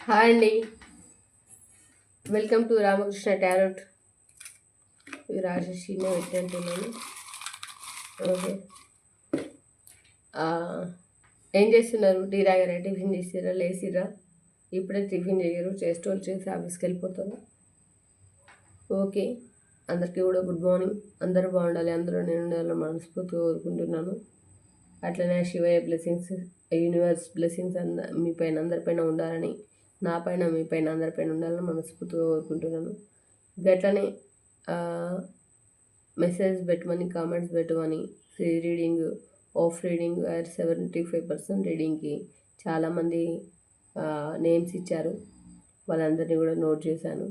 Hi అండి. Welcome to Ramakrishna tarot ఇవి రాజశ్రీనే పెట్టంటున్నాను okay. ఏం చేస్తున్నారు? టీ తాగారా? టిఫిన్ చేసిరా లేసిరా ఇప్పుడే టిఫిన్ చేయరు. చేసేటోళ్ళు చేసి ఆఫీస్కి వెళ్ళిపోతారు ఓకే. అందరికీ కూడా గుడ్ మార్నింగ్. అందరూ బాగుండాలి. అందరూ నేను ఉండాలని మనస్ఫూర్తిగా కోరుకుంటున్నాను. అట్లనే శివయ్య బ్లెస్సింగ్స్ యూనివర్స్ బ్లెస్సింగ్స్ అంద మీ పైన అందరిపైన ఉండాలని నా పైన మీ పైన అందరిపైన ఉండాలని మనస్ఫూర్తిగా కోరుకుంటున్నాను. గట్లనే మెసేజ్ పెట్టమని కామెంట్స్ పెట్టమని free reading of reading or seventy five percent రీడింగ్కి చాలామంది నేమ్స్ ఇచ్చారు. వాళ్ళందరినీ కూడా నోట్ చేశాను.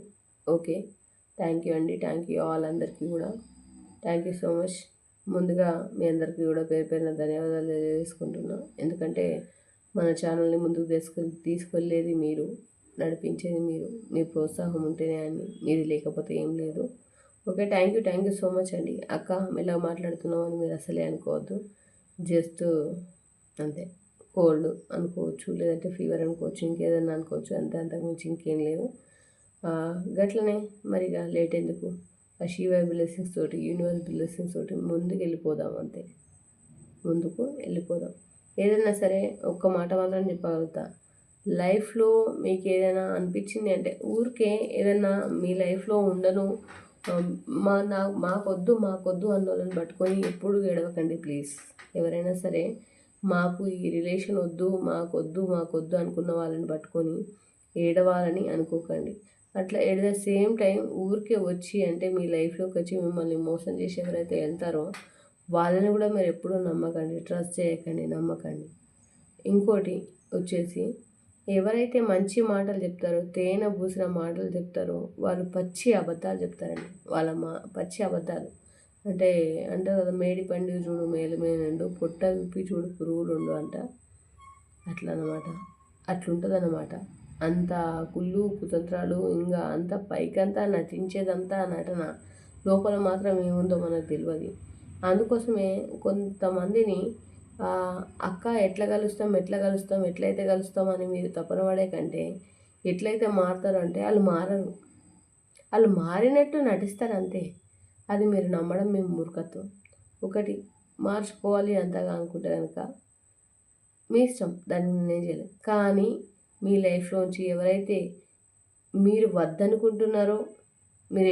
ఓకే. థ్యాంక్ యూ అండి. థ్యాంక్ యూ ఆల్ అందరికీ కూడా. Thank you so much. ముందుగా మీ అందరికీ కూడా పేరు పేరున ధన్యవాదాలు తెలియజేసుకుంటున్నాను ఎందుకంటే మన ఛానల్ని ముందుకు తీసుకు తీసుకెళ్ళేది మీరు నడిపించేది మీరు మీ ప్రోత్సాహం ఉంటేనే అని మీది లేకపోతే ఏం లేదు. Okay thank you thank you so much అండి. అక్క ఇలా మాట్లాడుతున్నాం అని మీరు అసలే అనుకోవద్దు. జస్ట్ అంతే కోల్డ్ అనుకోవచ్చు లేదంటే ఫీవర్ అనుకోవచ్చు ఇంకేదన్నా అనుకోవచ్చు అంతే అంతకుమించి ఇంకేం లేదు. గట్లనే మరిగా లేట్ ఎందుకు? ఆ శివ బ్లెస్సింగ్స్ తోటి యూనివర్స్ బ్లెస్సింగ్స్ తోటి ముందుకు వెళ్ళిపోదాం అంతే. ముందుకు వెళ్ళిపోదాం. ఏదైనా సరే ఒక్క మాట మాత్రం చెప్పగలుగుతా. లైఫ్లో మీకు ఏదైనా అనిపించింది అంటే ఊరికే ఏదైనా మీ లైఫ్లో ఉండను. మా నా మాకొద్దు మాకొద్దు అన్న వాళ్ళని పట్టుకొని ఎప్పుడు ఏడవకండి ప్లీజ్. ఎవరైనా సరే మాకు ఈ రిలేషన్ వద్దు మాకొద్దు మాకొద్దు అనుకున్న వాళ్ళని పట్టుకొని ఏడవాలని అనుకోకండి. అట్లా ఎట్ ద సేమ్ టైం ఊరికే వచ్చి అంటే మీ లైఫ్లోకి వచ్చి మిమ్మల్ని మోసం చేసి ఎవరైతే వెళ్తారో వాళ్ళని కూడా మీరు ఎప్పుడూ నమ్మకండి ట్రస్ట్ చేయకండి నమ్మకండి. ఇంకోటి వచ్చేసి ఎవరైతే మంచి మాటలు చెప్తారో తేనె పూసిన మాటలు చెప్తారో వాళ్ళు పచ్చి అబద్ధాలు చెప్తారండి. వాళ్ళ మా పచ్చి అబద్ధాలు. అంటే అంటారు కదా మేడి పండు చూడు మేలుమేనండు పొట్ట విప్పి చూడు పురుగులు ఉండు అంట. అట్లా అనమాట అట్లుంటుంది అంత కుళ్ళు కుతంత్రాలు ఇంకా అంత పైకంతా నటించేదంతా నటన. లోపల మాత్రం ఏముందో మనకు తెలియదు అందుకోసమే కొంతమందిని అక్క ఎట్లా కలుస్తాం ఎట్లా కలుస్తాం ఎట్లయితే కలుస్తాం అని మీరు తపన పడే కంటే ఎట్లయితే మారుతారో అంటే వాళ్ళు మారరు. వాళ్ళు మారినట్టు నటిస్తారు అంతే. అది మీరు నమ్మడం మేము మూర్ఖత్వం. ఒకటి మార్చుకోవాలి అంతగా అనుకుంటే కనుక మీ ఇష్టం దాన్ని నేను చేయలేదు కానీ మీ లైఫ్లోంచి ఎవరైతే మీరు వద్దనుకుంటున్నారో మీరు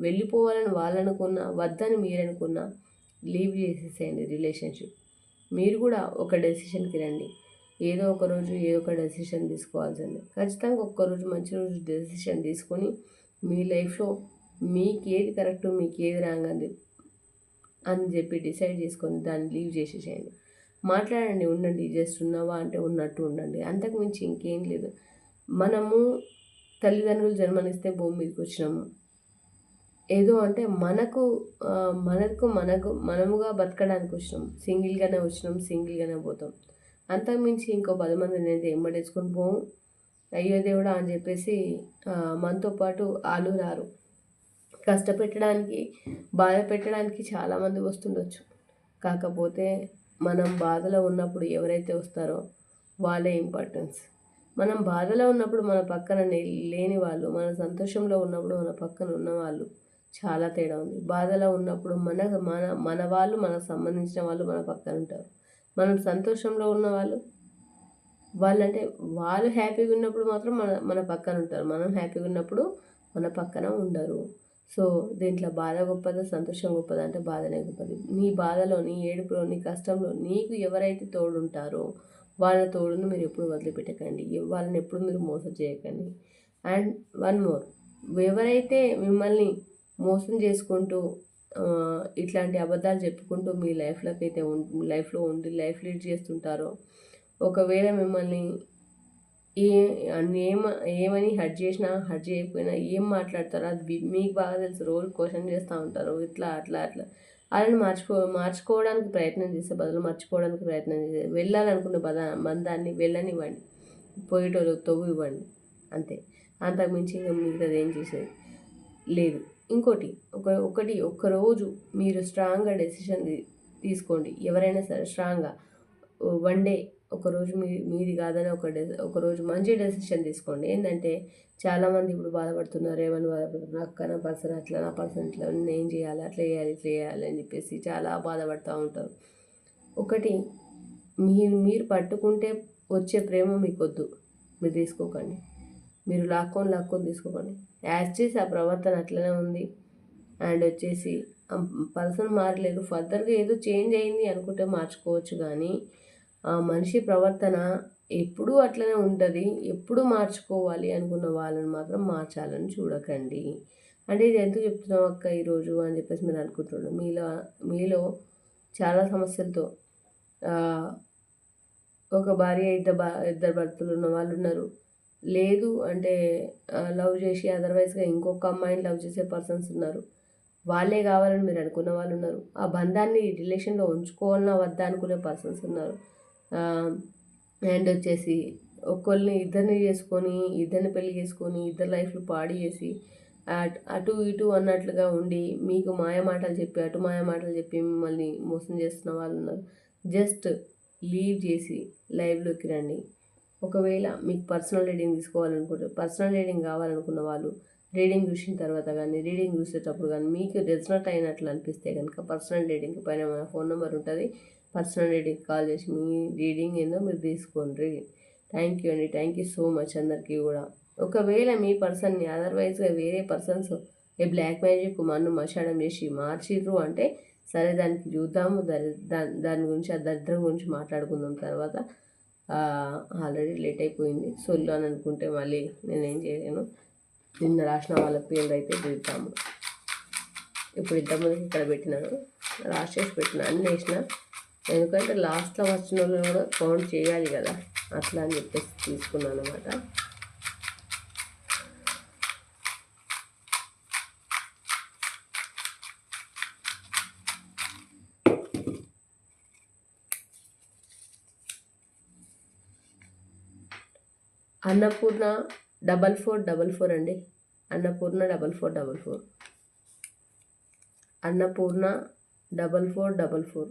వెళ్ళిపోవాలని వాళ్ళనుకున్నా వద్దని మీరు అనుకున్నా లీవ్ చేసేసేయండి రిలేషన్షిప్. మీరు కూడా ఒక డెసిషన్కి రండి. ఏదో ఒక రోజు ఏదో ఒక డెసిషన్ తీసుకోవాల్సిందే. ఖచ్చితంగా ఒక్కరోజు మంచి రోజు డెసిషన్ తీసుకొని మీ లైఫ్లో మీకు ఏది కరెక్ట్ మీకు ఏది రాంగ్ అని అని చెప్పి డిసైడ్ చేసుకొని దాన్ని లీవ్ చేసేసేయండి. మాట్లాడండి ఉండండి జస్ట్ ఉన్నావా అంటే ఉన్నట్టు ఉండండి. అంతకు మించి ఇంకేం లేదు. మనము తల్లిదండ్రులు జన్మనిస్తే భూమి మీదకి వచ్చినాము. ఏదో అంటే మనకు మనకు మనకు మనముగా బతకడానికి వచ్చినాం. సింగిల్గానే వచ్చినాం సింగిల్గానే పోతాం. అంతకుమించి ఇంకో పది మంది అయితే ఎంబడేసుకొని పోము అయ్యో దేవుడా అని చెప్పేసి మనతో పాటు ఆలు రారు. కష్టపెట్టడానికి బాధ పెట్టడానికి చాలామంది వస్తుండొచ్చు. కాకపోతే మనం బాధలో ఉన్నప్పుడు ఎవరైతే వస్తారో వాళ్ళే ఇంపార్టెన్స్ మనం బాధలో ఉన్నప్పుడు మన పక్కన లేని వాళ్ళు మన సంతోషంలో ఉన్నప్పుడు మన పక్కన ఉన్నవాళ్ళు చాలా తేడా ఉంది. బాధలో ఉన్నప్పుడు మన మన మన వాళ్ళు మనకు సంబంధించిన వాళ్ళు మన పక్కన ఉంటారు. మనం సంతోషంలో ఉన్న వాళ్ళు వాళ్ళంటే వాళ్ళు హ్యాపీగా ఉన్నప్పుడు మాత్రం మన మన పక్కన ఉంటారు. మనం హ్యాపీగా ఉన్నప్పుడు మన పక్కన ఉండరు. సో దీంట్లో బాధ గొప్పదా సంతోషం గొప్పదా అంటే బాధనే గొప్పది. నీ బాధలో నీ ఏడుపులో నీ కష్టంలో నీకు ఎవరైతే తోడుంటారో వాళ్ళ తోడును మీరు ఎప్పుడు వదిలిపెట్టకండి. వాళ్ళని ఎప్పుడు మీరు మోసం చేయకండి. And one more. ఎవరైతే మిమ్మల్ని మోసం చేసుకుంటూ ఇట్లాంటి అబద్ధాలు చెప్పుకుంటూ మీ లైఫ్లోకి అయితే ఉం- లైఫ్లో ఉండి లైఫ్ లీడ్ చేస్తుంటారో ఒకవేళ మిమ్మల్ని ఏ ఏమ ఏమని హర్ట్ చేసినా హర్ట్ చేయకపోయినా ఏం మాట్లాడతారో అది మీకు బాగా తెలుసు. రోజు క్వశ్చన్ చేస్తూ ఉంటారు. ఇట్లా అట్లా అట్లా. వాళ్ళని మార్చుకో మార్చుకోవడానికి ప్రయత్నం చేసే బదులు మర్చిపోవడానికి ప్రయత్నం చేసే వెళ్ళాలనుకున్న బద బంధాన్ని వెళ్ళనివ్వండి. పోయేటోళ్ళు తవ్వు ఇవ్వండి అంతే అంతకుమించి ఇంకా మిగతాది ఏం చేసేది లేదు. ఇంకోటి ఒక ఒకటి ఒక్కరోజు మీరు స్ట్రాంగ్గా డెసిషన్ తీసుకోండి. ఎవరైనా సరే స్ట్రాంగ్గా. వన్ డే ఒకరోజు మీ మీది కాదని ఒక డె ఒకరోజు మంచి డెసిషన్ తీసుకోండి. ఏంటంటే చాలామంది ఇప్పుడు బాధపడుతున్నారు ఏమని బాధపడుతున్నారు అక్క నా పర్సన్ అట్లా నా పర్సన్ ఇట్లా నేను ఏం చేయాలి అట్లా చేయాలి ఇట్లా చేయాలి అని చెప్పేసి చాలా బాధపడుతూ ఉంటారు. ఒకటి మీరు మీరు పట్టుకుంటే వచ్చే ప్రేమ మీకు వద్దు మీరు తీసుకోకండి. మీరు లాక్కొని లాక్కొని తీసుకోకండి. యాక్చేసి ఆ ప్రవర్తన అట్లనే ఉంది. అండ్ వచ్చేసి పర్సన్ మారలేదు. ఫర్దర్గా ఏదో చేంజ్ అయింది అనుకుంటే మార్చుకోవచ్చు కానీ ఆ మనిషి ప్రవర్తన ఎప్పుడూ అట్లనే ఉంటుంది. ఎప్పుడు మార్చుకోవాలి అనుకున్న వాళ్ళని మాత్రం మార్చాలని చూడకండి. అంటే ఇది ఎందుకు చెప్తున్నాం అక్క ఈరోజు అని చెప్పేసి మీరు అనుకుంటున్నాను మీలో మీలో చాలా సమస్యలతో ఒక భార్య ఇద్దరు ఇద్దరు భర్తలు ఉన్న వాళ్ళు ఉన్నారు. లేదు అంటే లవ్ చేసి అదర్వైజ్గా ఇంకొక అమ్మాయిని లవ్ చేసే పర్సన్స్ ఉన్నారు. వాళ్ళే కావాలని మీరు అనుకున్న వాళ్ళు ఉన్నారు. ఆ బంధాన్ని రిలేషన్లో ఉంచుకోవాలన్నా వద్దా అనుకునే పర్సన్స్ ఉన్నారు. అండ్ వచ్చేసి ఒకళ్ళని ఇద్దరిని చేసుకొని ఇద్దరిని పెళ్ళి చేసుకొని ఇద్దరు లైఫ్లు పాడి చేసి అటు ఇటు అన్నట్లుగా ఉండి మీకు మాయ మాటలు చెప్పి అటు మాయ మాటలు చెప్పి మిమ్మల్ని మోసం చేస్తున్న వాళ్ళు ఉన్నారు. జస్ట్ లీవ్ చేసి లైవ్లోకి రండి. ఒకవేళ మీకు పర్సనల్ రీడింగ్ తీసుకోవాలనుకుంటే పర్సనల్ రీడింగ్ కావాలనుకున్న వాళ్ళు రీడింగ్ చూసిన తర్వాత కానీ రీడింగ్ చూసేటప్పుడు కానీ మీకు రెజనెట్ అయినట్లు అనిపిస్తే కనుక పర్సనల్ రీడింగ్ పైన మన ఫోన్ నెంబర్ ఉంటుంది. పర్సనల్ రీడింగ్ కాల్ చేసి మీ రీడింగ్ ఏందో మీరు తీసుకోండి. థ్యాంక్ యూ అండి. థ్యాంక్ యూ సో మచ్ అందరికీ కూడా. ఒకవేళ మీ పర్సన్ని అదర్వైజ్గా వేరే పర్సన్స్ ఏ బ్లాక్ మ్యాజిక్ మన్ను మషాడం చేసి మార్చిర్రు అంటే సరే దానికి చూద్దాము. దాని దాని గురించి ఆ దరిద్రం గురించి మాట్లాడుకుందాం తర్వాత. ఆల్రెడీ లేట్ అయిపోయింది. సొల్లు అని అనుకుంటే మళ్ళీ నేనేం చేయలేను. నిన్న రాసిన వాళ్ళ పేర్లు అయితే చూద్దాము ఇప్పుడు ఇంతమందికి ఇక్కడ పెట్టినాను రాసేసి పెట్టిన అన్ని వేసిన. ఎందుకంటే లాస్ట్లో వచ్చిన వాళ్ళు కూడా కౌంట్ చేయాలి కదా. అట్లా అని చెప్పేసి తీసుకున్నాను అనమాట Annapurna double four double four అండి. Annapurna double four double four. Annapurna double four double four.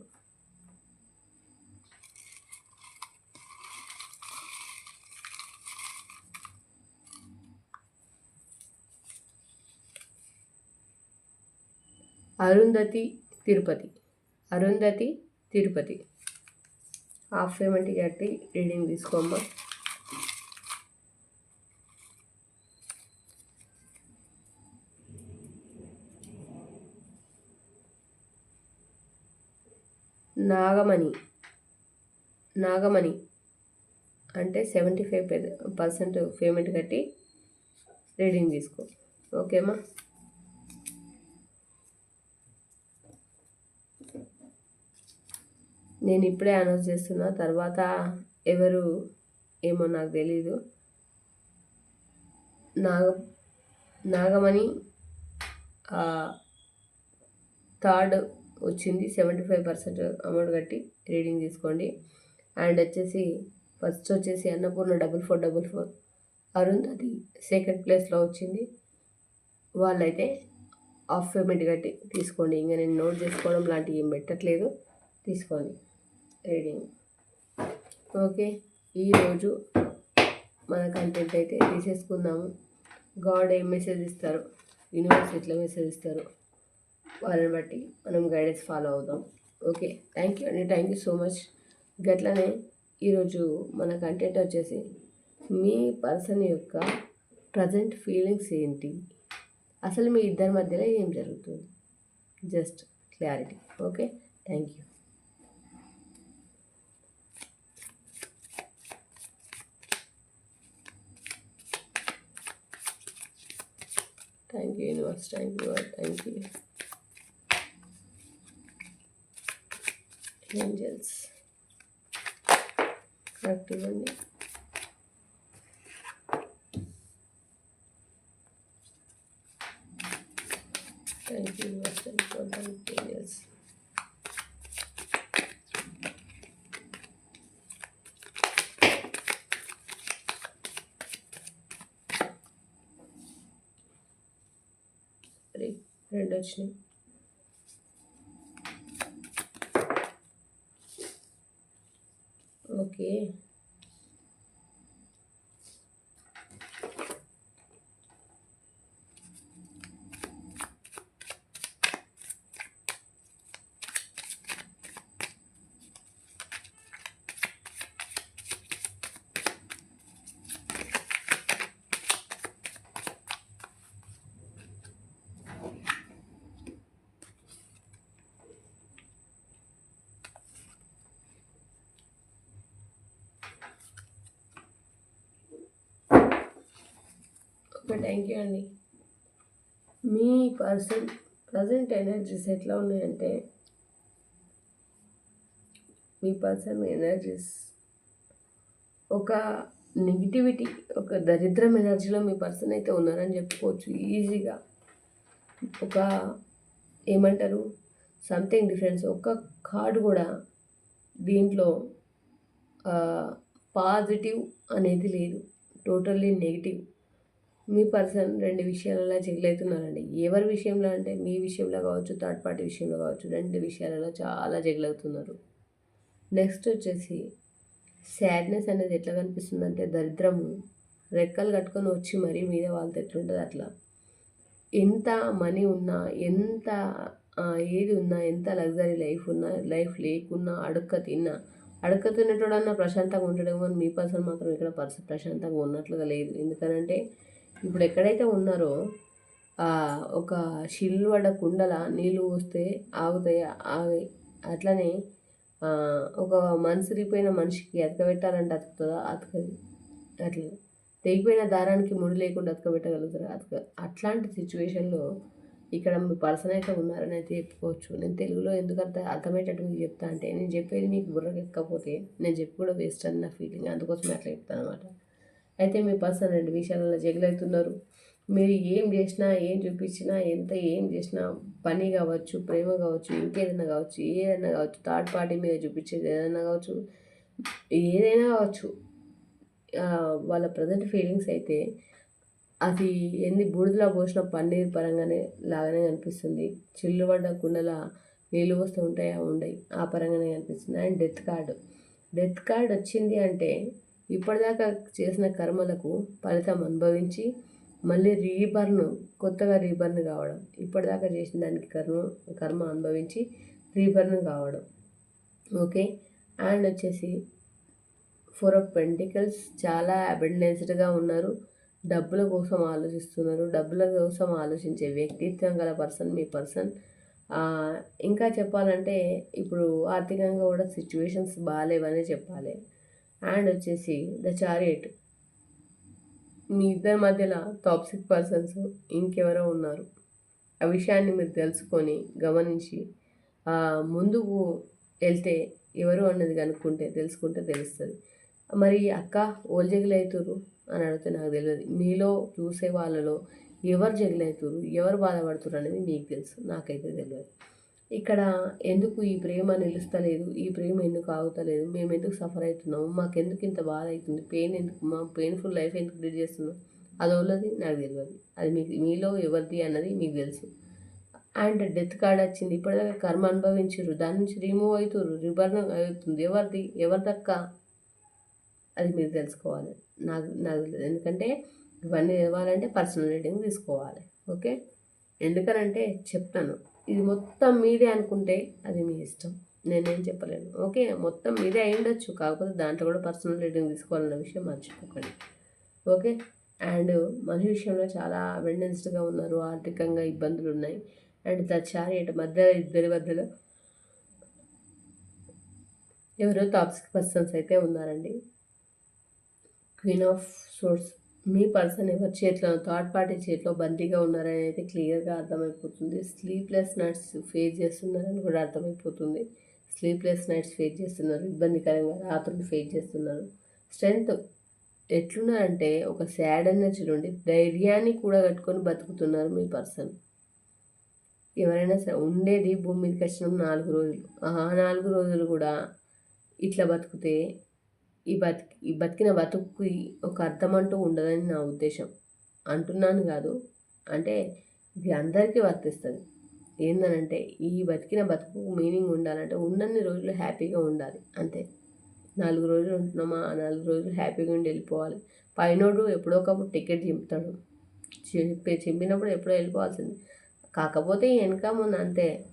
Arundhati Tirupati. Arundhati Tirupati. Half payment కట్టి రీడింగ్ తీసుకోమ్మా. నాగమణి నాగమణి అంటే సెవెంటీ ఫైవ్ పర్సెంట్ పేమెంట్ కట్టి రీడింగ్ తీసుకో. ఓకేమా నేను ఇప్పుడే అనౌన్స్ చేస్తున్నా తర్వాత ఎవరు ఏమో నాకు తెలీదు. నాగ నాగమణి థర్డ్ వచ్చింది. సెవెంటీ ఫైవ్ పర్సెంట్ అమౌంట్ కట్టి రీడింగ్ తీసుకోండి. అండ్ వచ్చేసి ఫస్ట్ వచ్చేసి Annapurna double four double four. Arundhati second ప్లేస్లో వచ్చింది. వాళ్ళైతే హాఫ్ పేమెంట్ కట్టి తీసుకోండి. ఇంకా నేను నోట్ చేసుకోవడం లాంటివి ఏం పెట్టట్లేదు. తీసుకోండి. రీడింగ్. ఓకే. ఈరోజు మన కంటెంట్ అయితే తీసేసుకుందాము. గాడ్ ఏం మెసేజ్ ఇస్తారు? యూనివర్స్ ఎట్లా మెసేజ్ ఇస్తారు? వాళ్ళని బట్టి మనం గైడెన్స్ ఫాలో అవుదాం. ఓకే థ్యాంక్ యూ అండి థ్యాంక్ యూ సో మచ్ గట్లనే ఈరోజు మన కంటెంట్ వచ్చేసి మీ పర్సన్ యొక్క ప్రజెంట్ ఫీలింగ్స్ ఏంటి? అసలు మీ ఇద్దరి మధ్యలో ఏం జరుగుతుంది? Just clarity okay thank you thank you universe thank you thank you angels correct ఇవ్వండి థ్యాంక్ యూ ఏంజల్స్ రెండు వచ్చినాయి okay okay okay thank you అండి మీ పర్సన్ ప్రజెంట్ ఎనర్జీస్ ఎట్లా ఉన్నాయంటే మీ పర్సన్ ఎనర్జీస్ ఒక నెగిటివిటీ ఒక దరిద్రం ఎనర్జీలో మీ పర్సన్ అయితే ఉన్నారని చెప్పుకోవచ్చు. ఈజీగా ఒక ఏమంటారు? సంథింగ్ డిఫరెన్స్ ఒక్క కార్డు కూడా దీంట్లో పాజిటివ్ అనేది లేదు. టోటల్లీ నెగిటివ్ మీ పర్సన్ రెండు విషయాలలో జగిలవుతున్నారండి. ఎవరి విషయంలో అంటే మీ విషయంలో కావచ్చు థర్డ్ పార్టీ విషయంలో కావచ్చు రెండు విషయాలలో చాలా జగిలవుతున్నారు. నెక్స్ట్ వచ్చేసి శాడ్నెస్ అనేది ఎట్లా కనిపిస్తుంది అంటే దరిద్రము రెక్కలు కట్టుకొని వచ్చి మరీ మీద వాళ్ళతో ఎట్లుంటుంది అట్లా. ఎంత మనీ ఉన్నా ఎంత ఏది ఉన్నా ఎంత లగ్జరీ లైఫ్ ఉన్నా లైఫ్ లేకున్నా అడుక్క తిన్నా అడుక్క తిన్నటోడన్నా ప్రశాంతంగా ఉండడమో మీ పర్సన్ మాత్రం ఇక్కడ పర్సన్ ప్రశాంతంగా ఉన్నట్లుగా లేదు. ఎందుకనంటే ఇప్పుడు ఎక్కడైతే ఉన్నారో ఒక శిల్వడ కుండల నీళ్ళు పోస్తే ఆగుతాయి. ఆగి అట్లనే ఒక మనసిరిపోయిన మనిషికి అతకబెట్టాలంటే అతుకుతుందా? అతకది. అట్లా తెగిపోయిన దారానికి ముడి లేకుండా అతకబెట్టగలుగుతారు? అతక అట్లాంటి సిచ్యువేషన్లో ఇక్కడ మీ పర్సన్ అయితే ఉన్నారని అయితే చెప్పుకోవచ్చు. నేను తెలుగులో ఎందుకు అర్థం అర్థమయ్యేటట్టు మీకు చెప్తా అంటే నేను చెప్పేది మీకు బుర్రకెక్కకపోతే నేను చెప్పి కూడా వేస్ట్ అని నా ఫీలింగ్. అందుకోసం అట్లా చెప్తాను అనమాట అయితే మీ పర్సన్ రెండు విషయాలలో జగిలవుతున్నారు మీరు ఏం చేసినా ఏం చూపించినా ఎంత ఏం చేసినా పని కావచ్చు ప్రేమ కావచ్చు ఇంకేదైనా కావచ్చు ఏదైనా కావచ్చు థర్డ్ పార్టీ మీద చూపించేది ఏదైనా కావచ్చు ఏదైనా కావచ్చు వాళ్ళ ప్రజెంట్ ఫీలింగ్స్ అయితే అది ఎన్ని బూడిదలో పోసిన పన్నీర్ పరంగానే లాగానే కనిపిస్తుంది. చిల్లుబడ్డ కుండల నీళ్ళు వస్తూ ఉంటాయా? ఉండయి. ఆ పరంగానే కనిపిస్తుంది. And death card. Death card వచ్చింది అంటే ఇప్పటిదాకా చేసిన కర్మలకు ఫలితం అనుభవించి మళ్ళీ రీబర్న్ కొత్తగా రీబర్న్ కావడం. ఇప్పటిదాకా చేసిన దానికి కర్మ కర్మ అనుభవించి రీబర్న్ కావడం. ఓకే? అండ్ వచ్చేసి ఫోర్ ఆఫ్ పెంటికల్స్. చాలా అబెండెన్స్డ్గా ఉన్నారు. డబ్బుల కోసం ఆలోచిస్తున్నారు. డబ్బుల కోసం ఆలోచించే వ్యక్తిత్వం గల పర్సన్ మీ పర్సన్. ఇంకా చెప్పాలంటే ఇప్పుడు ఆర్థికంగా కూడా సిచ్యువేషన్స్ బాగాలేవనే చెప్పాలి. అండ్ వచ్చేసి ద చారియట్. మీ ఇద్దరి మధ్యలో టాక్సిక్ పర్సన్స్ ఇంకెవరో ఉన్నారు. ఆ విషయాన్ని మీరు తెలుసుకొని గమనించి ముందుకు వెళ్తే ఎవరు అన్నది కనుక్కుంటే తెలుసుకుంటే తెలుస్తుంది. మరి అక్క ఓల్ జగిలవుతురు అని అడిగితే నాకు తెలియదు. మీలో చూసే వాళ్ళలో ఎవరు జగిలవుతురు ఎవరు బాధపడుతురు అనేది మీకు తెలుసు. నాకైతే తెలియదు. ఇక్కడ ఎందుకు ఈ ప్రేమ నిలుస్తలేదు? ఈ ప్రేమ ఎందుకు ఆగుతలేదు? మేము ఎందుకు సఫర్ అవుతున్నాము మాకెందుకు ఇంత బాధ అవుతుంది? పెయిన్ ఎందుకు? మా పెయిన్ఫుల్ లైఫ్ ఎందుకు లీడ్ చేస్తున్నాం అది వాళ్ళది నాకు తెలియదు అది మీకు మీలో ఎవరిది అన్నది మీకు తెలుసు. అండ్ డెత్ కార్డ్ వచ్చింది. ఇప్పటిదాకా కర్మ అనుభవించరు దాని నుంచి రిమూవ్ అవుతారు రిబర్న్ అవుతుంది. ఎవరిది? ఎవరి దక్క అది మీరు తెలుసుకోవాలి. నాకు నాకు ఎందుకంటే ఇవన్నీ ఇవ్వాలంటే పర్సనల్ రీడింగ్ తీసుకోవాలి. ఓకే ఎందుకనంటే చెప్తాను. ఇది మొత్తం మీదే అనుకుంటే అది మీ ఇష్టం. నేనేం చెప్పలేను. ఓకే మొత్తం మీదే అయి ఉండొచ్చు. కాకపోతే దాంట్లో కూడా పర్సనల్ రీడింగ్ తీసుకోవాలన్న విషయం మర్చిపోకండి. ఓకే? అండ్ మన విషయంలో చాలా అబెండెన్స్డ్గా ఉన్నారు. ఆర్థికంగా ఇబ్బందులు ఉన్నాయి. అండ్ ద ఇటు మధ్య ఇద్దరి మధ్యలో ఎవరో టాక్సిక్ పర్సన్స్ అయితే ఉన్నారండి. క్వీన్ ఆఫ్ సోర్స్ మీ పర్సన్ ఎవరి చేతిలో థర్డ్ పార్టీ చేతిలో బందీగా ఉన్నారని అయితే క్లియర్గా అర్థమైపోతుంది. స్లీప్లెస్ నైట్స్ ఫేస్ చేస్తున్నారని కూడా అర్థమైపోతుంది. స్లీప్లెస్ నైట్స్ ఫేస్ చేస్తున్నారు ఇబ్బందికరంగా రాత్రులు ఫేస్ చేస్తున్నారు. స్ట్రెంగ్త్ ఎట్లున్నారంటే ఒక శాడ్ ఎనర్జీ నుండి ధైర్యాన్ని కూడా కట్టుకొని బతుకుతున్నారు మీ పర్సన్. ఎవరైనా సరే ఉండేది భూమి మీదకి వచ్చిన నాలుగు రోజులు. ఆ నాలుగు రోజులు కూడా ఇట్లా బతికితే ఈ బతికి ఈ బతికిన బతుకుకి ఒక అర్థం అంటూ ఉండదని నా ఉద్దేశం. అంటున్నాను కాదు. అంటే ఇది అందరికీ వర్తిస్తుంది. ఏందనంటే ఈ బతికిన బతుకు మీనింగ్ ఉండాలంటే ఉన్నన్ని రోజులు హ్యాపీగా ఉండాలి. అంతే. నాలుగు రోజులు ఉంటున్నామా? ఆ నాలుగు రోజులు హ్యాపీగా ఉండి వెళ్ళిపోవాలి. పైనోడు ఎప్పుడో ఒకప్పుడు టికెట్ చింపుతాడు. చింపి చింపినప్పుడు ఎప్పుడో వెళ్ళిపోవాల్సింది. కాకపోతే వెనక ముందు అంతే.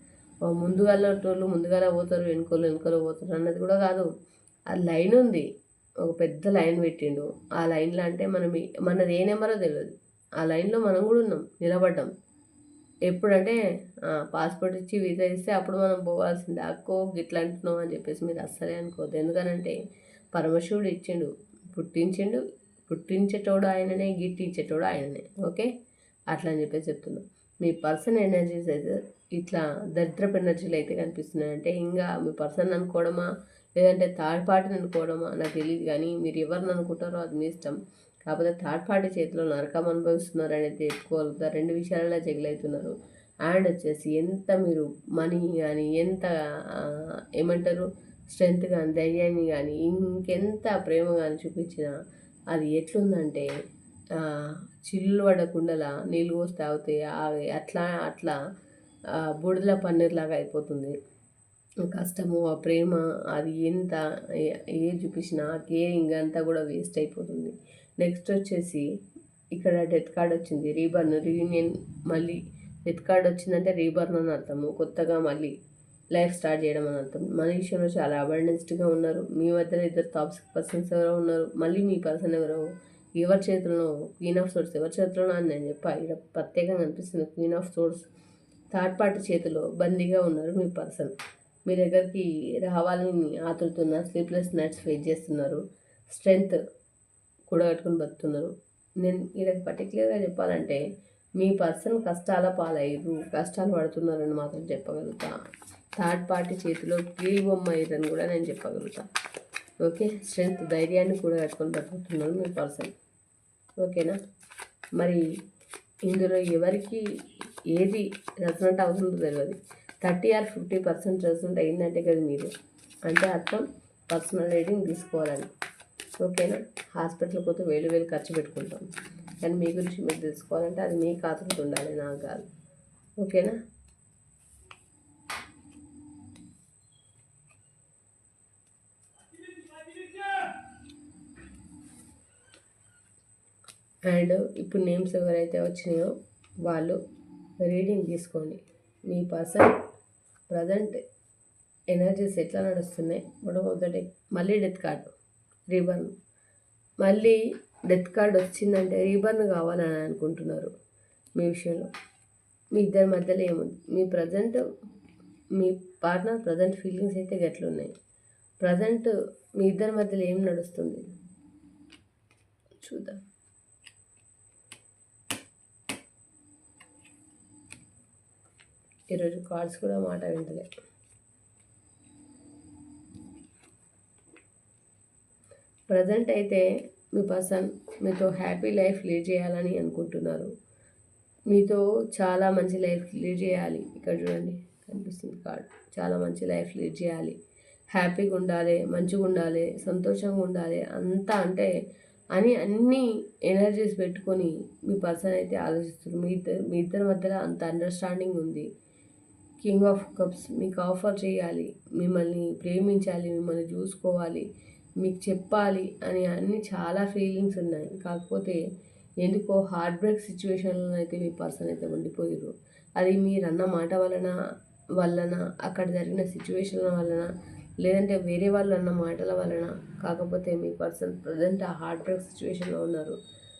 ఓ వాళ్ళు వెళ్ళేటోళ్ళు ముందుగా పోతారు వెనుకలు వెనుకలు పోతారు అన్నది కూడా కాదు. ఆ లైన్ ఉంది. ఒక పెద్ద లైన్ పెట్టిండు. ఆ లైన్లో అంటే మనం మనది ఏ నెంబరో తెలియదు ఆ లైన్లో మనం కూడా ఉన్నాం నిలబడ్డాం. ఎప్పుడంటే పాస్పోర్ట్ ఇచ్చి వీసా ఇస్తే అప్పుడు మనం పోవాల్సిందే. అక్కో గిట్లా అంటున్నాం అని చెప్పేసి మీరు అస్సలే అనుకోవద్దు. ఎందుకనంటే పరమశివుడు ఇచ్చిండు పుట్టించిండు పుట్టించేటోడు ఆయననే గిట్టించేటోడు ఆయననే. ఓకే? అట్లా అని చెప్పేసి చెప్తున్నాం. మీ పర్సన్ ఎనర్జీస్ అయితే ఇట్లా దరిద్రపు ఎనర్జీలు అయితే కనిపిస్తున్నాయి అంటే ఇంకా మీ పర్సన్ అనుకోవడమా? లేదంటే థర్డ్ పార్టీని అనుకోవడమా? నాకు తెలియదు కానీ మీరు ఎవరిని అనుకుంటారో అది మీ ఇష్టం. కాకపోతే థర్డ్ పార్టీ చేతిలో నరకం అనుభవిస్తున్నారు అనేది చెప్పుకోగలుగుతారు రెండు విషయాలలో జగిలవుతున్నారు. అండ్ వచ్చేసి ఎంత మీరు మనీ కానీ ఎంత ఏమంటారు స్ట్రెంగ్త్ కానీ ధైర్యాన్ని కానీ ఇంకెంత ప్రేమ కానీ చూపించినా అది ఎట్లుందంటే చిల్లు పడకుండా నీళ్ళు పోసి తాగితే అట్లా అట్లా బూడిదల పన్నీర్లాగా అయిపోతుంది. కష్టము ఆ ప్రేమ అది ఎంత ఏ చూపించినా కేరింగ్ అంతా కూడా వేస్ట్ అయిపోతుంది. నెక్స్ట్ వచ్చేసి ఇక్కడ డెత్ కార్డ్ వచ్చింది. రీబర్న్ రీయూనియన్ మళ్ళీ డెత్ కార్డ్ వచ్చిందంటే రీబర్న్ అని అర్థము. కొత్తగా మళ్ళీ లైఫ్ స్టార్ట్ చేయడం అని అర్థం. మన విషయంలో చాలా అబండెన్స్డ్గా ఉన్నారు. మీ మధ్యన ఇద్దరు టాప్స్ పర్సన్స్ ఎవరో ఉన్నారు. మళ్ళీ మీ పర్సన్ ఎవరో ఎవరి చేతుల్లో క్వీన్ ఆఫ్ సోర్స్ ఎవరి చేతిలోనో అని నేను చెప్పా. ఇక్కడ ప్రత్యేకంగా అనిపిస్తుంది. Queen of swords third party చేతిలో బందీగా ఉన్నారు మీ పర్సన్ మీ దగ్గరికి రావాలని ఆతురుతున్న స్లీప్లెస్ నైట్స్ ఫేస్ చేస్తున్నారు. స్ట్రెంగ్త్ కూడగట్టుకుని బతుకుతున్నారు. నేను వీళ్ళకి పర్టికులర్గా చెప్పాలంటే మీ పర్సన్ కష్టాల పాలయ్యారు కష్టాలు పడుతున్నారని మాత్రం చెప్పగలుగుతా. థర్డ్ పార్టీ చేతిలో కీల్ బొమ్మ అయ్యారని కూడా నేను చెప్పగలుగుతా. ఓకే స్ట్రెంగ్త్ ధైర్యాన్ని కూడా కట్టుకొని బతుకుతున్నారు మీ పర్సన్ ఓకేనా మరి ఇందులో ఎవరికి ఏది రెజనెంట్ అవుతుందో తెలియదు thirty or fifty percent result అయిందంటే కదా మీరు. అంటే అర్థం? పర్సనల్ రీడింగ్ తీసుకోవాలని. ఓకేనా? హాస్పిటల్ పోతే వేలు వేలు ఖర్చు పెట్టుకుంటాం. కానీ మీ గురించి మీరు తెలుసుకోవాలంటే అది మీ ఖాతాలో ఉండాలి నాకు కాదు ఓకేనా? అండ్ ఇప్పుడు నేమ్స్ ఎవరైతే వచ్చినాయో వాళ్ళు రీడింగ్ తీసుకోండి. మీ పర్సన్ ప్రజెంట్ ఎనర్జీస్ ఎట్లా నడుస్తున్నాయి? మొట్టమొదటి మళ్ళీ డెత్ కార్డు రీబర్న్. మళ్ళీ డెత్ కార్డ్ వచ్చిందంటే రీబర్న్ కావాలని అనుకుంటున్నారు మీ విషయంలో. మీ ఇద్దరి మధ్యలో ఏముంది? మీ ప్రజెంట్ మీ పార్ట్నర్ ప్రజెంట్ ఫీలింగ్స్ అయితే గట్లున్నాయి ప్రజెంట్ మీ ఇద్దరి మధ్యలో ఏం నడుస్తుంది? చూద్దాం. ఈరోజు కార్డ్స్ కూడా మాట వింటలే. ప్రజెంట్ అయితే మీ పర్సన్ మీతో హ్యాపీ లైఫ్ లీడ్ చేయాలని అనుకుంటున్నారు. మీతో చాలా మంచి లైఫ్ లీడ్ చేయాలి. ఇక్కడ చూడండి కనిపిస్తుంది కార్డ్. చాలా మంచి లైఫ్ లీడ్ చేయాలి. హ్యాపీగా ఉండాలి మంచిగా ఉండాలి సంతోషంగా ఉండాలి అంతా అంటే అని అన్ని ఎనర్జీస్ పెట్టుకొని మీ పర్సన్ అయితే ఆలోచిస్తున్నారు. మీ ఇద్దరు మీ ఇద్దరి మధ్యలో అంత అండర్స్టాండింగ్ ఉంది. కింగ్ ఆఫ్ కప్స్ మీకు ఆఫర్ చేయాలి మిమ్మల్ని ప్రేమించాలి మిమ్మల్ని చూసుకోవాలి మీకు చెప్పాలి అని అన్ని చాలా ఫీలింగ్స్ ఉన్నాయి. కాకపోతే ఎందుకో హార్ట్ బ్రేక్ సిచ్యువేషన్లో అయితే మీ పర్సన్ అయితే ఉండిపోయారు అది మీరన్న మాట వలన వలన అక్కడ జరిగిన సిచ్యువేషన్ల వలన లేదంటే వేరే వాళ్ళు అన్న మాటల వలన కాకపోతే మీ పర్సన్ ప్రజెంట్ ఆ హార్ట్ బ్రేక్ సిచ్యువేషన్లో ఉన్నారు.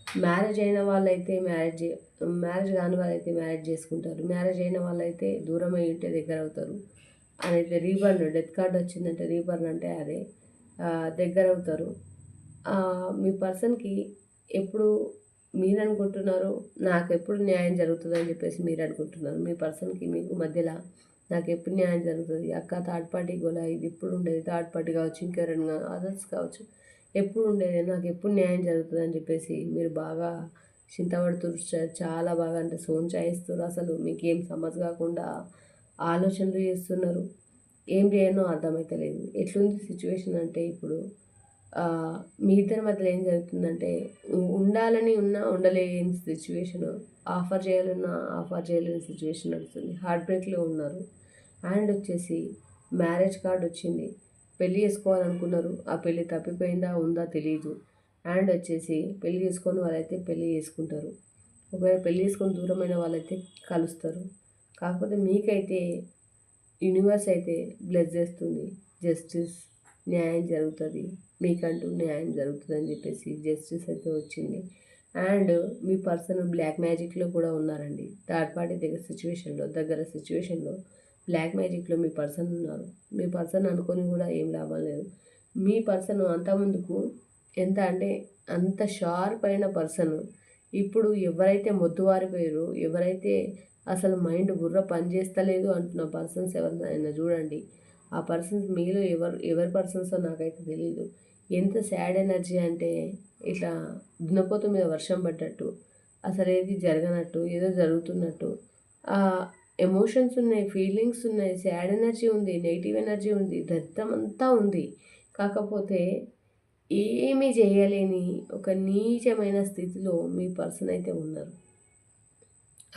మ్యారేజ్ అయిన వాళ్ళైతే మ్యారేజ్ మ్యారేజ్ కాని వాళ్ళైతే మ్యారేజ్ చేసుకుంటారు. మ్యారేజ్ అయిన వాళ్ళైతే దూరం అయి ఉంటే దగ్గర అవుతారు. అదైతే రీబర్న్ డెత్ కార్డ్ వచ్చిందంటే రీబర్న్ అంటే అదే దగ్గర అవుతారు. మీ పర్సన్కి ఎప్పుడు మీరు అనుకుంటున్నారు నాకు ఎప్పుడు న్యాయం జరుగుతుంది అని చెప్పేసి మీరు అనుకుంటున్నారు. మీ పర్సన్కి మీకు మధ్యలో నాకు ఎప్పుడు న్యాయం జరుగుతుంది? అక్క థర్డ్ పార్టీ గోలా ఇది ఇప్పుడు ఉండేది థర్డ్ పార్టీ కావచ్చు ఇంకెవరైనా అదర్స్ కావచ్చు. ఎప్పుడు ఉండేది నాకు ఎప్పుడు న్యాయం జరుగుతుంది అని చెప్పేసి మీరు బాగా చింతపడుతున్నారు చాలా బాగా అంటే సోంచాయిస్తారు అసలు. మీకు ఏం సమస్య కాకుండా ఆలోచనలు చేస్తున్నారు. ఏం చేయనో అర్థమవుతలేదు ఎట్లుంది సిచ్యువేషన్ అంటే ఇప్పుడు మీ ఇద్దరి మధ్యలో ఏం జరుగుతుందంటే ఉండాలని ఉన్నా ఉండలేని సిచ్యువేషన్ ఆఫర్ చేయాలన్నా ఆఫర్ చేయలేని సిచ్యువేషన్ నడుస్తుంది. హార్ట్ బ్రేక్లో ఉన్నారు. అండ్ వచ్చేసి మ్యారేజ్ కార్డ్ వచ్చింది. పెళ్ళి చేసుకోవాలనుకున్నారు. ఆ పెళ్ళి తప్పిపోయిందా ఉందా తెలియదు అండ్ వచ్చేసి పెళ్ళి చేసుకొని వాళ్ళైతే పెళ్ళి చేసుకుంటారు. ఒకవేళ పెళ్ళి చేసుకొని దూరమైన వాళ్ళైతే కలుస్తారు. కాకపోతే మీకైతే యూనివర్స్ అయితే బ్లెస్ చేస్తుంది. జస్టిస్ న్యాయం జరుగుతుంది. మీకంటూ న్యాయం జరుగుతుంది అని చెప్పేసి జస్టిస్ అయితే వచ్చింది. అండ్ మీ పర్సన్ బ్లాక్ మ్యాజిక్లో కూడా ఉన్నారండి. థర్డ్ పార్టీ దగ్గర సిచ్యువేషన్లో దగ్గర సిచ్యువేషన్లో బ్లాక్ మ్యాజిక్లో మీ పర్సన్ ఉన్నారు. మీ పర్సన్ అనుకొని కూడా ఏం లాభం లేదు. మీ పర్సన్ అంత ముందుకు ఎంత అంటే అంత షార్ప్ అయిన పర్సన్. ఇప్పుడు ఎవరైతే మొద్దువారిపోయారో ఎవరైతే అసలు మైండ్ బుర్ర పనిచేస్తలేదు అంటున్న పర్సన్స్ ఎవరినైనా చూడండి. ఆ పర్సన్స్ మీలో ఎవరు ఎవరి పర్సన్సో నాకైతే తెలియదు ఎంత సాడ్ ఎనర్జీ అంటే ఇట్లా దున్నపోతు మీద వర్షం పడ్డట్టు అసలు ఏది జరగనట్టు ఏదో జరుగుతున్నట్టు ఎమోషన్స్ ఉన్నాయి ఫీలింగ్స్ ఉన్నాయి సాడ్ ఎనర్జీ ఉంది నెగిటివ్ ఎనర్జీ ఉంది దత్తం అంతా ఉంది. కాకపోతే ఏమీ చేయలేని ఒక నీచమైన స్థితిలో మీ పర్సన్ అయితే ఉన్నారు.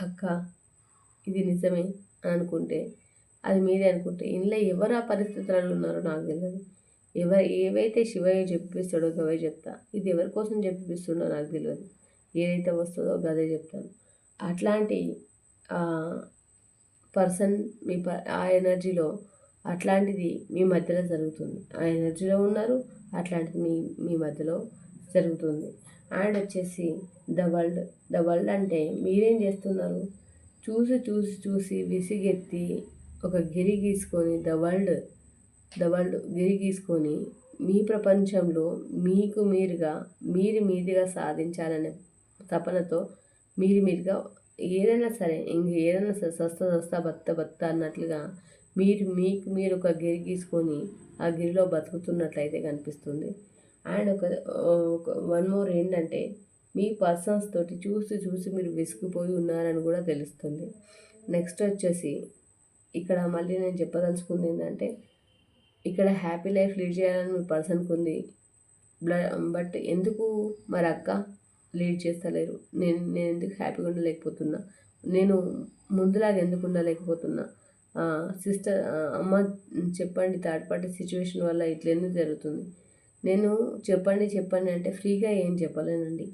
అక్క ఇది నిజమే అని అనుకుంటే అది మీరే అనుకుంటే ఇందులో ఎవరు ఆ పరిస్థితులలో ఉన్నారో నాకు తెలియదు ఎవరు ఏవైతే శివయ్య చెప్పిస్తాడో గవే చెప్తా. ఇది ఎవరి కోసం చెప్పిస్తుండో నాకు తెలియదు ఏదైతే వస్తుందో గదే చెప్తాను. అట్లాంటి పర్సన్ మీ ప ఆ ఎనర్జీలో అట్లాంటిది మీ మధ్యలో జరుగుతుంది. ఆ ఎనర్జీలో ఉన్నారు అట్లాంటిది మీ మీ మధ్యలో జరుగుతుంది. అండ్ వచ్చేసి ద వరల్డ్ ద వరల్డ్ అంటే మీరేం చేస్తున్నారు? చూసి చూసి చూసి విసిగెత్తి ఒక గిరి గీసుకొని ద వరల్డ్ ద వరల్డ్ గిరి గీసుకొని మీ ప్రపంచంలో మీకు మీరుగా మీరు మీదిగా సాధించాలనే తపనతో మీరు మీరుగా ఏదైనా సరే ఇంక ఏదైనా సరే సస్త సస్త బత్త బత్త అన్నట్లుగా మీరు మీకు మీరు ఒక గిరి గీసుకొని ఆ గిరిలో బతుకుతున్నట్లయితే కనిపిస్తుంది. అండ్ ఒక వన్ మోర్ ఏంటంటే మీ పర్సన్స్ తోటి చూసి చూసి మీరు విసిగిపోయి ఉన్నారని కూడా తెలుస్తుంది. నెక్స్ట్ వచ్చేసి ఇక్కడ మళ్ళీ నేను చెప్పదలుచుకుంది ఏంటంటే ఇక్కడ హ్యాపీ లైఫ్ లీడ్ చేయాలని మీ పర్సన్కి ఉంది బట్ ఎందుకు? మరి అక్క? లీడ్ చేస్తలేరు. నేను నేను ఎందుకు హ్యాపీగా ఉండలేకపోతున్నా? నేను ముందులాగా ఎందుకు ఉండలేకపోతున్నా? సిస్టర్ అమ్మ చెప్పండి థర్డ్ పార్టీ సిచ్యువేషన్ వల్ల ఇట్లా ఎందుకు జరుగుతుంది? నేను చెప్పండి చెప్పండి అంటే ఫ్రీగా ఏం చెప్పలేనండి.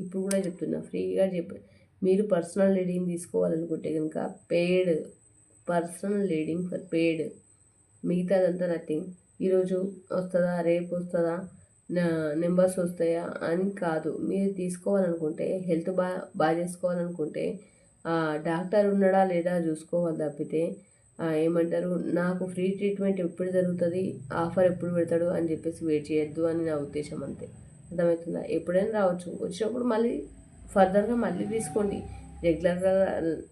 ఇప్పుడు కూడా చెప్తున్నా ఫ్రీగా చెప్ప మీరు పర్సనల్ లీడింగ్ తీసుకోవాలనుకుంటే కనుక paid personal reading for paid. మిగతాదంతా నథింగ్. ఈరోజు వస్తుందా రేపు వస్తుందా? నెంబర్స్ వస్తాయా అని కాదు. మీరు తీసుకోవాలనుకుంటే హెల్త్ బా బాగా చేసుకోవాలనుకుంటే డాక్టర్ ఉన్నాడా లేదా చూసుకోవాలి తప్పితే ఏమంటారు నాకు ఫ్రీ ట్రీట్మెంట్ ఎప్పుడు జరుగుతుంది ఆఫర్ ఎప్పుడు పెడతాడు అని చెప్పేసి వెయిట్ చేయొద్దు అని నా ఉద్దేశం అంతే. అర్థమవుతుందా? ఎప్పుడైనా రావచ్చు. వచ్చినప్పుడు మళ్ళీ ఫర్దర్గా మళ్ళీ తీసుకోండి. రెగ్యులర్గా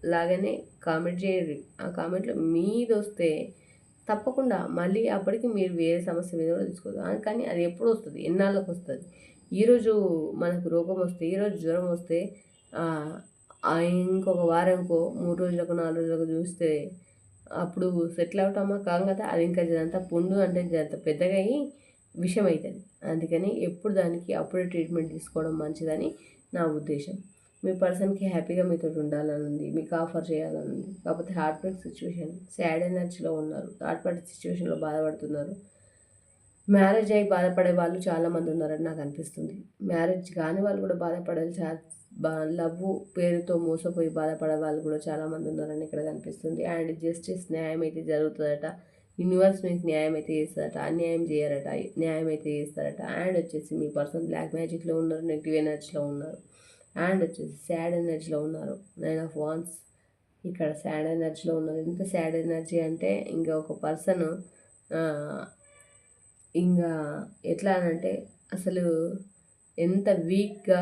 లాగానే కామెంట్ చేయండి. ఆ కామెంట్లో మీది వస్తే తప్పకుండా మళ్ళీ అప్పటికి మీరు వేరే సమస్య మీద కూడా తీసుకోవచ్చు కానీ అది ఎప్పుడు వస్తుంది ఎన్నాళ్ళకి వస్తుంది. ఈరోజు మనకు రోగం వస్తే ఈరోజు జ్వరం వస్తే ఇంకొక వారంకో మూడు రోజులకు నాలుగు రోజులకు చూస్తే అప్పుడు సెటిల్ అవుతామా కాం కదా? అది ఇంకా అంతా పుండు అంటే అంత పెద్దగా అయ్యి విషం అవుతుంది అందుకని ఎప్పుడు దానికి అప్పుడే ట్రీట్మెంట్ తీసుకోవడం మంచిదని నా ఉద్దేశం. మీ పర్సన్కి హ్యాపీగా మీతో ఉండాలని ఉంది మీకు ఆఫర్ చేయాలని ఉంది కాకపోతే హార్ట్ బ్రేక్ సిచ్యువేషన్ సాడ్ ఎనర్జీలో ఉన్నారు హార్ట్ బ్రేక్ సిచ్యువేషన్లో బాధపడుతున్నారు. మ్యారేజ్ అయ్యి బాధపడే వాళ్ళు చాలామంది ఉన్నారని నాకు అనిపిస్తుంది. మ్యారేజ్ కాని వాళ్ళు కూడా బాధపడాలి చా లవ్ పేరుతో మోసపోయి బాధపడే వాళ్ళు కూడా చాలామంది ఉన్నారని ఇక్కడ కనిపిస్తుంది. అండ్ జస్టిస్ న్యాయం అయితే జరుగుతుందట యూనివర్స్ మీకు న్యాయం అయితే చేస్తారట అన్యాయం చేయరట న్యాయం అయితే చేస్తారట. అండ్ వచ్చేసి మీ పర్సన్ బ్లాక్ మ్యాజిక్లో ఉన్నారు నెగిటివ్ ఎనర్జీలో ఉన్నారు. అండ్ వచ్చేసి శాడ్ ఎనర్జీలో ఉన్నారు. నైన్ ఆఫ్ వాన్స్ ఇక్కడ శాడ్ ఎనర్జీలో ఉన్నారు. ఎంత శాడ్ ఎనర్జీ అంటే ఇంకా ఒక పర్సన్ ఇంకా ఎట్లా అనంటే అసలు ఎంత వీక్గా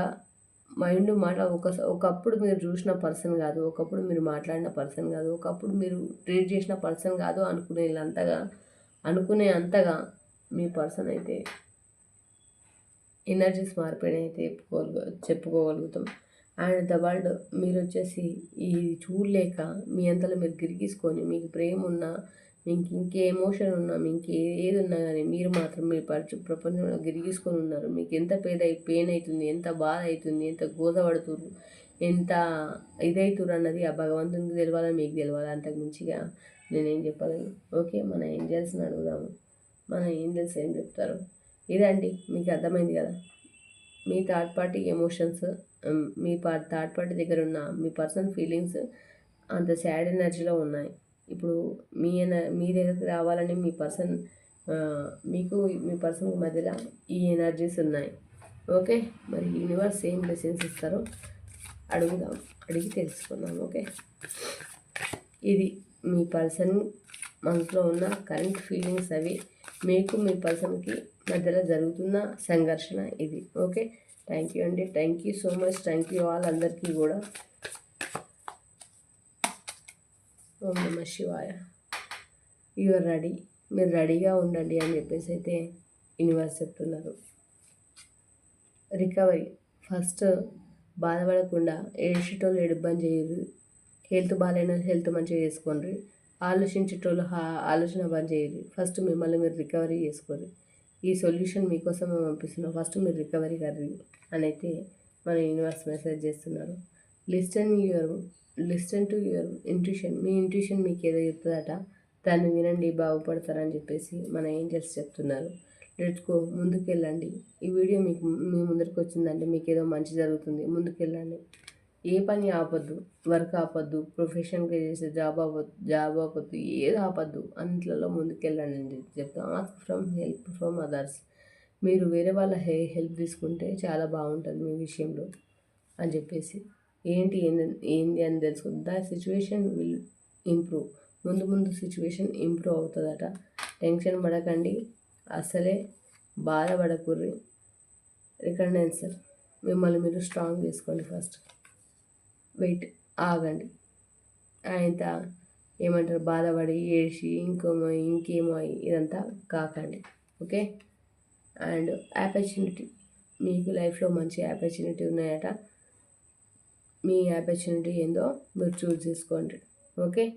మైండ్ మాట ఒక ఒకప్పుడు మీరు చూసిన పర్సన్ కాదు ఒకప్పుడు మీరు మాట్లాడిన పర్సన్ కాదు ఒకప్పుడు మీరు ట్రీట్ చేసిన పర్సన్ కాదు అనుకునే అంతగా అనుకునే అంతగా మీ పర్సన్ అయితే ఎనర్జీస్ మార్పిడి అయితే చెప్పుకోగల చెప్పుకోగలుగుతాం. అండ్ ద వరల్డ్ మీరు వచ్చేసి ఈ చూడలేక మీ అంతలో మీరు గిరిగీసుకొని మీకు ప్రేమ ఉన్నా మీకు ఇంకే ఎమోషన్ ఉన్నా మీకు ఏది ఉన్నా కానీ మీరు మాత్రం మీ పరిచు ప్రపంచంలో గిరిగీసుకొని ఉన్నారు. మీకు ఎంత పేద పెయిన్ అవుతుంది ఎంత బాధ అవుతుంది ఎంత గోదపడుతున్నారు ఎంత ఇదవుతురు అన్నది ఆ భగవంతునికి తెలవాలని మీకు తెలవాలి అంతకు మించిగా నేనేం చెప్పాలి ఓకే మన ఏంజల్స్ని అడుగుదాము. మన ఏంజల్స్ ఏం చెప్తారు? ఇదండి మీకు అర్థమైంది కదా? మీ థర్డ్ పార్టీ ఎమోషన్స్ మీ పా థర్డ్ పార్టీ దగ్గర ఉన్న మీ పర్సనల్ ఫీలింగ్స్ అంత సాడ్ ఎనర్జీలో ఉన్నాయి. ఇప్పుడు మీ ఎన మీ దగ్గరికి రావాలని మీ పర్సన్ మీకు మీ పర్సన్ మధ్యలో ఈ ఎనర్జీస్ ఉన్నాయి. ఓకే? మరి యూనివర్స్ ఏం బ్లెస్సింగ్స్ ఇస్తారో అడుగుదాం అడిగి తెలుసుకుందాం ఓకే? ఇది మీ పర్సన్ మనసులో ఉన్న కరెంట్ ఫీలింగ్స్ అవి మీకు మీ పర్సన్కి మధ్యలో జరుగుతున్న సంఘర్షణ ఇది. ఓకే? థ్యాంక్ యూ అండి. Thank you so much thank you all అందరికీ కూడా. ఓం నమ శివాయ. యూఆర్ రెడీ మీరు రెడీగా ఉండండి అని చెప్పేసి అయితే యూనివర్స్ చెప్తున్నారు. రికవరీ ఫస్ట్ బాధపడకుండా ఏడ్చేటోళ్ళు ఏడుబ్బని చేయరు హెల్త్ బాగాలేని హెల్త్ మంచిగా చేసుకోండి ఆలోచించేటోళ్ళు ఆలోచన బంద్ చేయరు. ఫస్ట్ మిమ్మల్ని మీరు రికవరీ చేసుకోరు. ఈ సొల్యూషన్ మీకోసం మేము పంపిస్తున్నాం. ఫస్ట్ మీరు రికవరీ కర్రీ అని అయితే మన యూనివర్స్ మెసేజ్ చేస్తున్నారు. Listen your listen to your intuition. Me intuition మీకు ఏదో చెప్తుందట దాన్ని వినండి బాగుపడతారని చెప్పేసి మన ఏంజల్స్ చెప్తున్నారు. లెట్స్కో ముందుకెళ్ళండి. ఈ వీడియో మీకు మీ ముందరికి వచ్చిందంటే మీకు ఏదో మంచి జరుగుతుంది. ముందుకెళ్ళండి. ఏ పని ఆపద్దు వర్క్ ఆపద్దు ప్రొఫెషన్గా చేసే జాబ్ ఆపద్దు జాబ్ ఆపద్దు ఏది ఆపద్దు అన్నిట్లలో ముందుకెళ్ళండి అని చెప్తాం. Ask from help from others మీరు వేరే వాళ్ళ హె హెల్ప్ తీసుకుంటే చాలా బాగుంటుంది మీ విషయంలో అని చెప్పేసి. ఏంటి ఏంది అని తెలుసుకుంది ద సిచ్యువేషన్ విల్ ఇంప్రూవ్ ముందు ముందు సిచ్యువేషన్ ఇంప్రూవ్ అవుతుందట. టెన్షన్ పడకండి. అసలే బాధపడకూర్రి. సార్. మిమ్మల్ని మీరు స్ట్రాంగ్ చేసుకోండి ఫస్ట్ వెయిట్ ఆగండి. ఆయన ఏమంటారు? బాధపడి ఏడ్చి ఇంకోమో ఇంకేమో ఇదంతా కాకండి. ఓకే? And opportunity. మీకు లైఫ్లో మంచి ఆపర్చునిటీ ఉన్నాయట. మీ ఆపర్చునిటీ ఏందో మీరు చూస్ చేసుకోండి. ఓకే?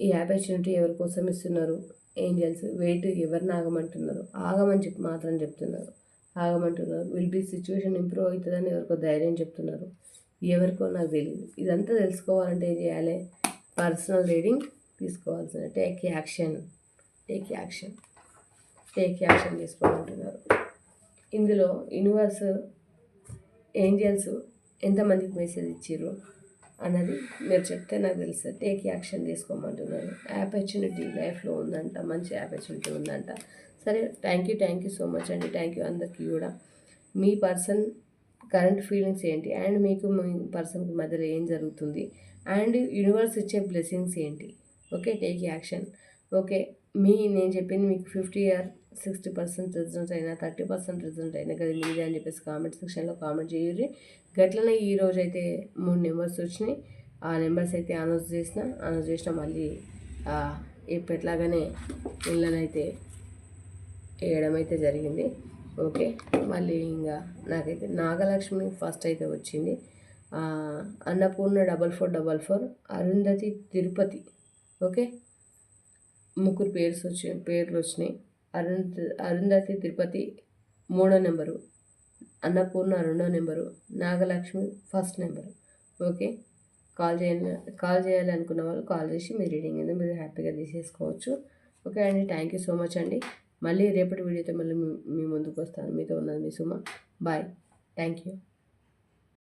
ఈ ఆపర్చునిటీ ఎవరి కోసం ఇస్తున్నారు? ఏంజల్స్ వెయిట్ ఎవరిని ఆగమంటున్నారు? ఆగమని చెప్పి మాత్రం చెప్తున్నారు. ఆగమంటున్నారు. విల్ బీ సిచ్యువేషన్ ఇంప్రూవ్ అవుతుందని ఎవరికో ధైర్యం చెప్తున్నారు. ఎవరికో నాకు తెలియదు ఇదంతా తెలుసుకోవాలంటే ఏం చేయాలి? పర్సనల్ రీడింగ్ తీసుకోవాల్సిన take action take action take action తీసుకోవాలంటున్నారు. ఇందులో యూనివర్స్ ఏంజల్స్ ఎంతమందికి మెసేజ్ ఇచ్చారు అన్నది మీరు చెప్తే నాకు తెలుసు. Take action తీసుకోమంటున్నారు. ఆపర్చునిటీ లైఫ్లో ఉందంట మంచి ఆపర్చునిటీ ఉందంట. సరే thank you thank you so much అండి. థ్యాంక్ యూ అందరికీ కూడా. మీ పర్సన్ కరెంట్ ఫీలింగ్స్ ఏంటి? అండ్ మీకు మీ పర్సన్కి మధ్యలో ఏం జరుగుతుంది? అండ్ యూనివర్స్ ఇచ్చే బ్లెస్సింగ్స్ ఏంటి? Okay take action. ఓకే మీ నేను చెప్పింది మీకు fifty or sixty percent result అయినా థర్టీ పర్సెంట్ రిజల్ట్ అయినా కదా మీదే అని చెప్పేసి కామెంట్ సెక్షన్లో కామెంట్ చేయరు గట్లనే ఈ రోజు అయితే మూడు నెంబర్స్ వచ్చినాయి. ఆ నెంబర్స్ అయితే అనౌన్స్ చేసిన అనౌన్స్ చేసిన మళ్ళీ ఎప్పట్లాగానే ఇళ్ళనైతే వేయడం అయితే జరిగింది. ఓకే. మళ్ళీ ఇంకా నాకైతే నాగలక్ష్మి ఫస్ట్ అయితే వచ్చింది. Annapurna double four double four Arundhati Tirupati. Okay? ముగ్గురు పేర్స్ వచ్చి పేర్లు వచ్చినాయి. అరుంధ అరుంధతి తిరుపతి మూడో నెంబరు అన్నపూర్ణ రెండో number Nagalakshmi first number. Okay? Call చేయాలి కాల్ చేయాలనుకున్న వాళ్ళు కాల్ చేసి మీ రీడింగ్ అనేది మీరు హ్యాపీగా తీసేసుకోవచ్చు. ఓకే అండి. థ్యాంక్ యూ సో మచ్ అండి. మళ్ళీ రేపటి వీడియోతో మళ్ళీ మీ ముందుకు వస్తాను. మీతో ఉన్నది మీ సుమ. Bye thank you